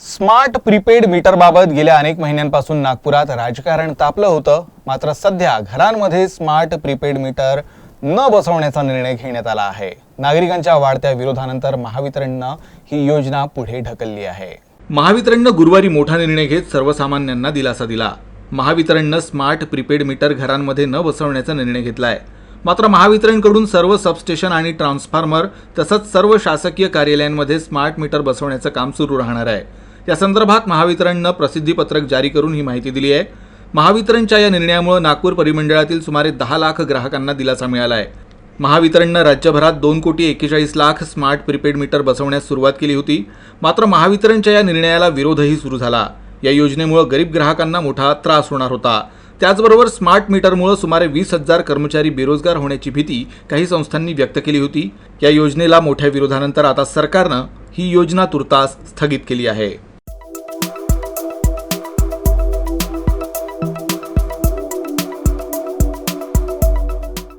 Smart prepaid मीटरबाबत गेल्या अनेक महिन्यांपासून नागपुरात राजकारण तापलं होतं. मात्र सध्या घरांमध्ये स्मार्ट प्रीपेड मीटर न बसवण्याचा निर्णय घेण्यात आला आहे. नागरिकांच्या वाढत्या विरोधानंतर महावितरणनं ही योजना पुढे ढकलली आहे. महावितरणनं गुरुवारी मोठा निर्णय घेत सर्वसामान्यांना दिलासा दिला. महावितरणनं स्मार्ट प्रीपेड मीटर घरांमध्ये न बसवण्याचा निर्णय घेतला आहे मात्र महावितरणकडून सर्व सबस्टेशन आणि ट्रान्सफॉर्मर तसंच सर्व शासकीय कार्यालयांमध्ये स्मार्ट मीटर बसवण्याचं काम सुरू राहणार आहे. या संदर्भात महावितरणनं प्रसिद्धीपत्रक जारी करून ही माहिती दिली आहे. महावितरणच्या या निर्णयामुळे नागपूर परिमंडळातील सुमारे दहा लाख ग्राहकांना दिलासा मिळाला आहे. महावितरणनं राज्यभरात दोन कोटी एक्केचाळीस लाख स्मार्ट प्रीपेड मीटर बसवण्यास सुरुवात केली होती. मात्र महावितरणच्या या निर्णयाला विरोधही सुरू झाला. या योजनेमुळे गरीब ग्राहकांना मोठा त्रास होणार होता. त्याचबरोबर स्मार्ट मीटरमुळे सुमारे वीस हजार कर्मचारी बेरोजगार होण्याची भीती काही संस्थांनी व्यक्त केली होती. या योजनेला मोठ्या विरोधानंतर आता सरकारनं ही योजना तुर्तास स्थगित केली आहे.